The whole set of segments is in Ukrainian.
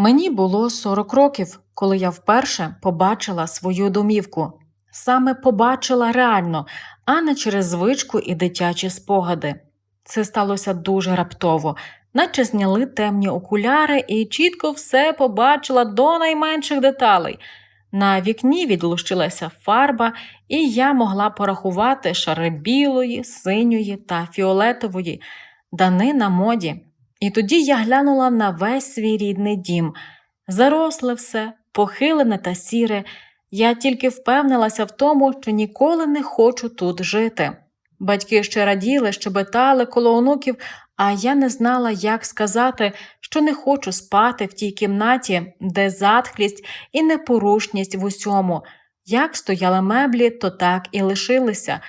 Мені було 40 років, коли я вперше побачила свою домівку. Саме побачила реально, а не через звичку і дитячі спогади. Це сталося дуже раптово, наче зняли темні окуляри і чітко все побачила до найменших деталей. На вікні відлущилася фарба, і я могла порахувати шари білої, синьої та фіолетової, дани на моді. І тоді я глянула на весь свій рідний дім. Заросле все, похилене та сіре. Я тільки впевнилася в тому, що ніколи не хочу тут жити. Батьки ще раділи, щебетали коло онуків, а я не знала, як сказати, що не хочу спати в тій кімнаті, де затхлість і непорушність в усьому. Як стояли меблі, то так і лишилися.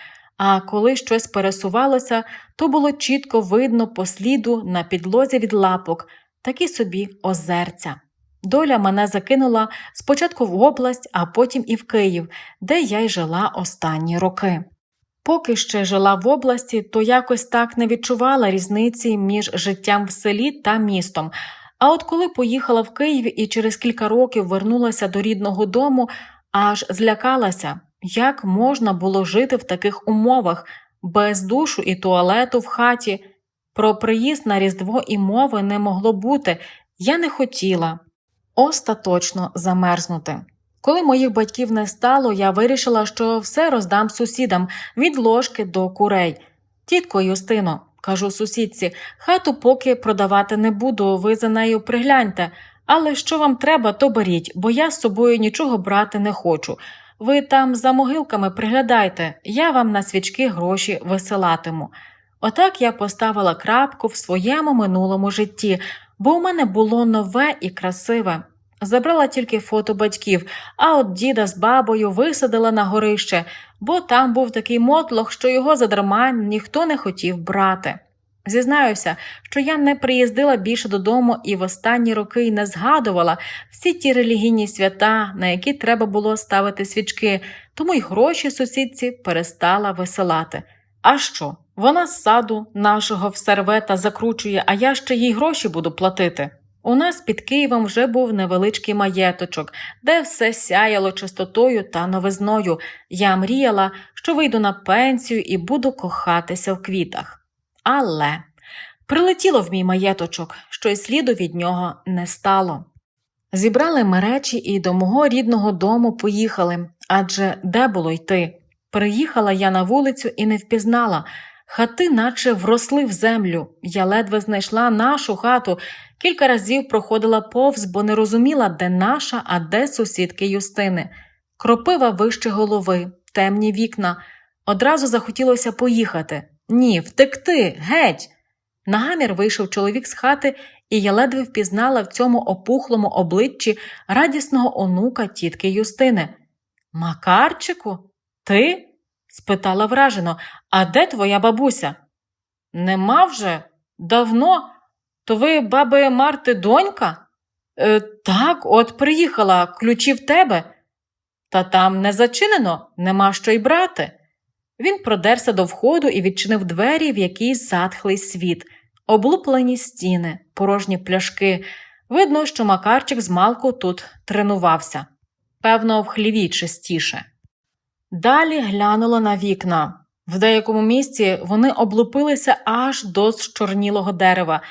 А коли щось пересувалося, то було чітко видно по сліду на підлозі від лапок, такі собі озерця. Доля мене закинула спочатку в область, а потім і в Київ, де я й жила останні роки. Поки ще жила в області, то якось так не відчувала різниці між життям в селі та містом. А от коли поїхала в Київ і через кілька років вернулася до рідного дому, аж злякалася, як можна було жити в таких умовах, без душу і туалету в хаті. Про приїзд на Різдво і мови не могло бути, я не хотіла остаточно замерзнути. Коли моїх батьків не стало, я вирішила, що все роздам сусідам від ложки до курей. Тітко Юстино, кажу сусідці, хату поки продавати не буду, ви за нею пригляньте, але що вам треба, то беріть, бо я з собою нічого брати не хочу. Ви там за могилками приглядайте, я вам на свічки гроші висилатиму. Отак я поставила крапку в своєму минулому житті, бо у мене було нове і красиве. Забрала тільки фото батьків, а от діда з бабою висадила на горище, бо там був такий мотлох, що його задарма ніхто не хотів брати. Зізнаюся, що я не приїздила більше додому і в останні роки й не згадувала всі ті релігійні свята, на які треба було ставити свічки, тому й гроші сусідці перестала висилати. А що? Вона з саду нашого в сервета закручує, а я ще їй гроші буду платити. У нас під Києвом вже був невеличкий маєточок, де все сяяло чистотою та новизною. Я мріяла, що вийду на пенсію і буду кохатися в квітах. Але прилетіло в мій маєточок, що й сліду від нього не стало. Зібрали ми речі і до мого рідного дому поїхали, адже де було йти? Приїхала я на вулицю і не впізнала. Хати наче вросли в землю. Я ледве знайшла нашу хату, кілька разів проходила повз, бо не розуміла, де наша, а де сусідки Юстини. Кропива вище голови, темні вікна. Одразу захотілося поїхати. Ні, втекти, геть. На гамір вийшов чоловік з хати, і я ледве впізнала в цьому опухлому обличчі радісного онука тітки Юстини. Макарчику, ти? спитала вражено, а де твоя бабуся? Нема вже? Давно? То ви, баби Марти, донька? Е, так, от приїхала, ключі в тебе. Та там не зачинено, нема що й брати. Він продерся до входу і відчинив двері в якийсь затхлий світ, облуплені стіни, порожні пляшки. Видно, що Макарчик з малку тут тренувався. Певно, в хліві чистіше. Далі глянула на вікна. В деякому місці вони облупилися аж до зчорнілого дерева,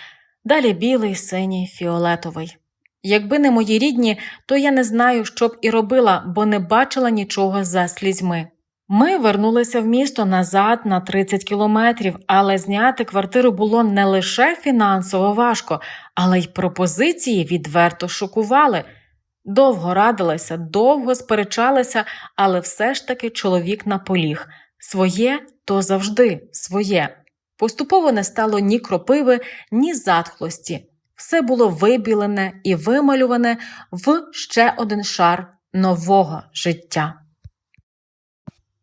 далі білий, синій, фіолетовий. Якби не мої рідні, то я не знаю, що б і робила, бо не бачила нічого за слізьми. Ми вернулися в місто назад на 30 кілометрів, але зняти квартиру було не лише фінансово важко, але й пропозиції відверто шокували. Довго радилася, довго сперечалася, але все ж таки чоловік наполіг своє то завжди своє. Поступово не стало ні кропиви, ні затхлості. Все було вибілене і вималюване в ще один шар нового життя.